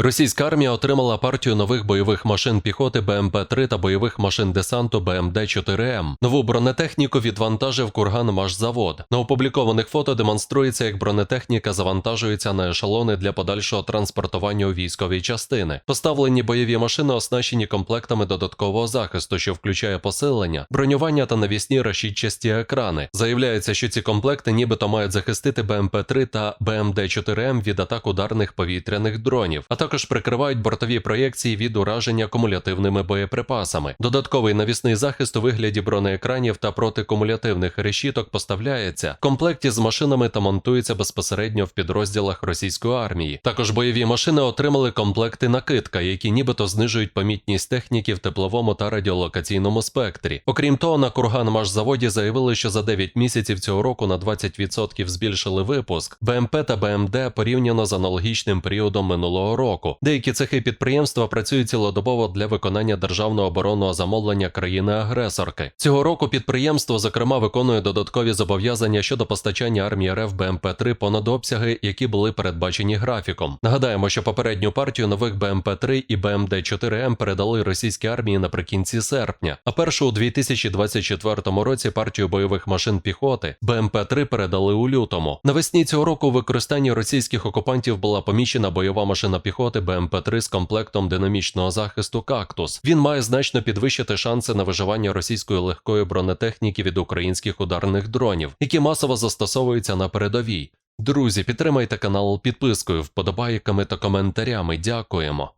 Російська армія отримала партію нових бойових машин піхоти БМП-3 та бойових машин десанту БМД-4М. Нову бронетехніку відвантажив Курганмашзавод. На опублікованих фото демонструється, як бронетехніка завантажується на ешелони для подальшого транспортування у військові частини. Поставлені бойові машини оснащені комплектами додаткового захисту, що включає посилення, бронювання та навісні решітчасті екрани. Заявляється, що ці комплекти нібито мають захистити БМП-3 та БМД-4М від атак ударних повітряних дронів, а також прикривають бортові проєкції від ураження кумулятивними боєприпасами. Додатковий навісний захист у вигляді бронеекранів та протикумулятивних решіток поставляється в комплекті з машинами та монтується безпосередньо в підрозділах російської армії. Також бойові машини отримали комплекти накидка, які нібито знижують помітність техніки в тепловому та радіолокаційному спектрі. Окрім того, на Курганмашзаводі заявили, що за 9 місяців цього року на 20% збільшили випуск БМП та БМД порівняно з аналогічним періодом минулого року. Деякі цехи підприємства працюють цілодобово для виконання державного оборонного замовлення країни-агресорки. Цього року підприємство, зокрема, виконує додаткові зобов'язання щодо постачання армії РФ БМП-3 понад обсяги, які були передбачені графіком. Нагадаємо, що попередню партію нових БМП-3 і БМД-4М передали російській армії наприкінці серпня, а першу у 2024 році партію бойових машин піхоти БМП-3 передали у лютому. Навесні цього року у використанні російських окупантів була поміщена бойова машина піхоти БМП-3 з комплектом динамічного захисту «Кактус». Він має значно підвищити шанси на виживання російської легкої бронетехніки від українських ударних дронів, які масово застосовуються на передовій. Друзі, підтримайте канал підпискою, вподобайками та коментарями. Дякуємо.